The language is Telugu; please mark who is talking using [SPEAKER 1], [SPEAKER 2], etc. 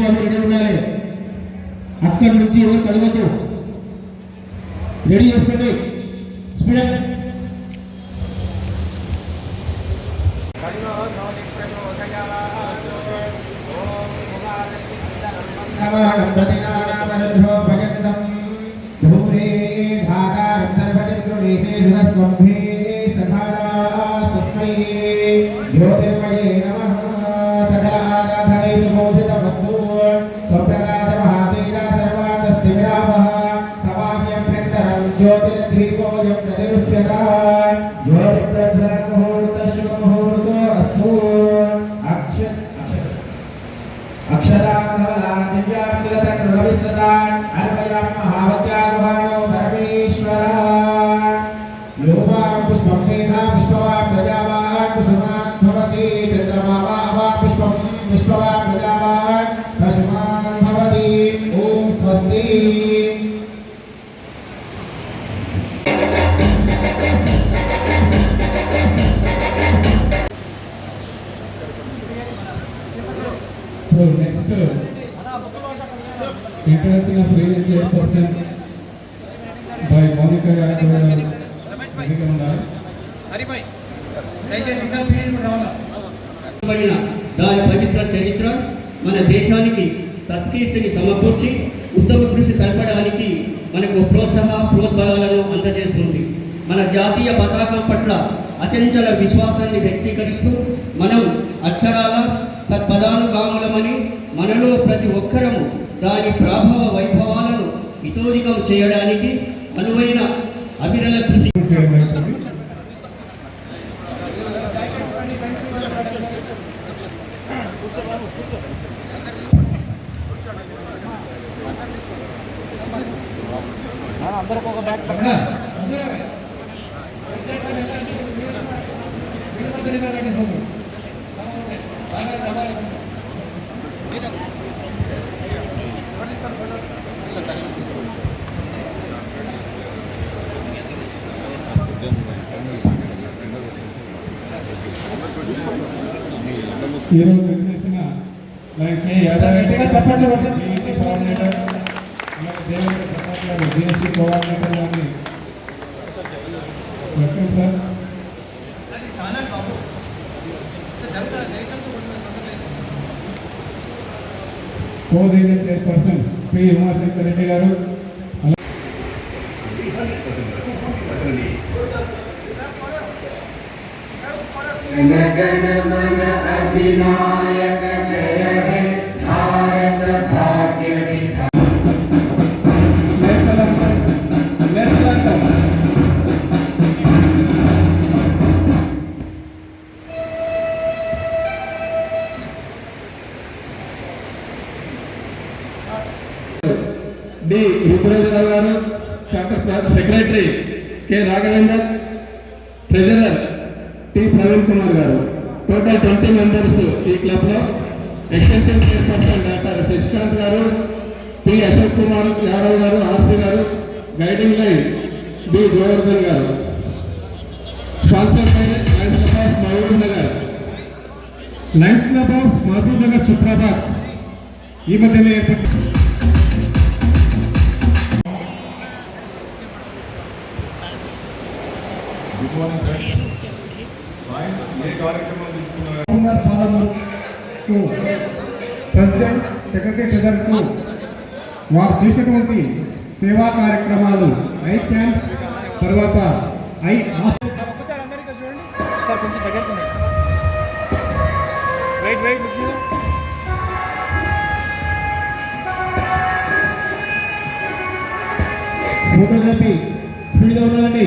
[SPEAKER 1] వాళ్ళు రెడీ ఉండాలి. అక్కడి నుంచి ఎవరు కలగద్దు రెడీ చేసుకోండి. స్పీడ్ ధూరే సఖారా సస్మై జ్యోతి ज्योतिर्दीपोऽयं प्रतिरुप्यता ज्योतिप्रज्वलमुहूर्तशुभमुहूर्तो अस्तु अक्ष अक्षदाङ्गबलादिव्याप्तिलतकृतविस्तृतान् अन्वयं महावत्यानुभावो परमेश्वरः योगां पुष्पं मेधा पुष्पवान् प्रजावान् कुसुमान् भवति चन्द्रमा वा पुष्पं
[SPEAKER 2] पुष्पवान् प्रजावान् introduction of real estate person by Monica Yadav.
[SPEAKER 3] పడిన దాని పవిత్ర చరిత్ర మన దేశానికి సత్కీర్తిని సమకూర్చి ఉత్తమ కృషి సల్పడానికి మనకు ప్రోత్సాహ ప్రోద్బలాలను అందజేస్తుంది మన జాతీయ పతాకం పట్ల అచంచల విశ్వాసాన్ని వ్యక్తీకరిస్తూ మనం అక్షరాల తత్పదానుగాములమని మనలో ప్రతి ఒక్కరము దాని ప్రాభవ వైభవాలను ఇతోధికం చేయడానికి అనువైన అవిరల కృషి.
[SPEAKER 2] అందరికి ఒక ఈరోజు చేసిన లైక్ కే
[SPEAKER 1] చప్పట్లు
[SPEAKER 2] జీఎస్టీ కోఆర్డినేటర్ అలాగే దేవేంద్ర ప్రసాద్ గారు జీఎస్టీ కోఆర్డినేటర్ గారిని వెల్కమ్ సార్.
[SPEAKER 4] అది ఛానల్ బాబు
[SPEAKER 2] coordinate chairperson P Umashankar Reddy గారు.
[SPEAKER 5] జనగణమన అధినాయ
[SPEAKER 1] డి రుద్రరాజరావు గారు chapter secretary K. Raghavender treasurer T. Praveen Kumar గారు. టోటల్ ట్వంటీ మెంబర్స్ ఈ క్లబ్లో. ఎక్స్టెన్షన్ చైర్పర్సన్ డాక్టర్ శశికాంత్ గారు పి అశోక్ కుమార్ యాదవ్ గారు ఆర్సి గారు గైడింగ్ లైన్ బి గోవర్ధన్ గారు. Sponsor by lions club of Mahabub Nagar lions club of Mahabub Nagar Suprabhat ఈ మధ్యనే ఏర్పడి
[SPEAKER 2] ప్రెసిడెంట్ సెక్రటరీ ట్రెజర్ వారు చేసినటువంటి సేవా కార్యక్రమాలు ఐ క్యాంప్స్ తర్వాత ఐ ఆఫ్
[SPEAKER 4] సార్ కొంచెం దగ్గరకు వెయిట్ వెయిట్
[SPEAKER 1] ఫోటోగ్రఫీ స్పీడ్గా ఉండాలండి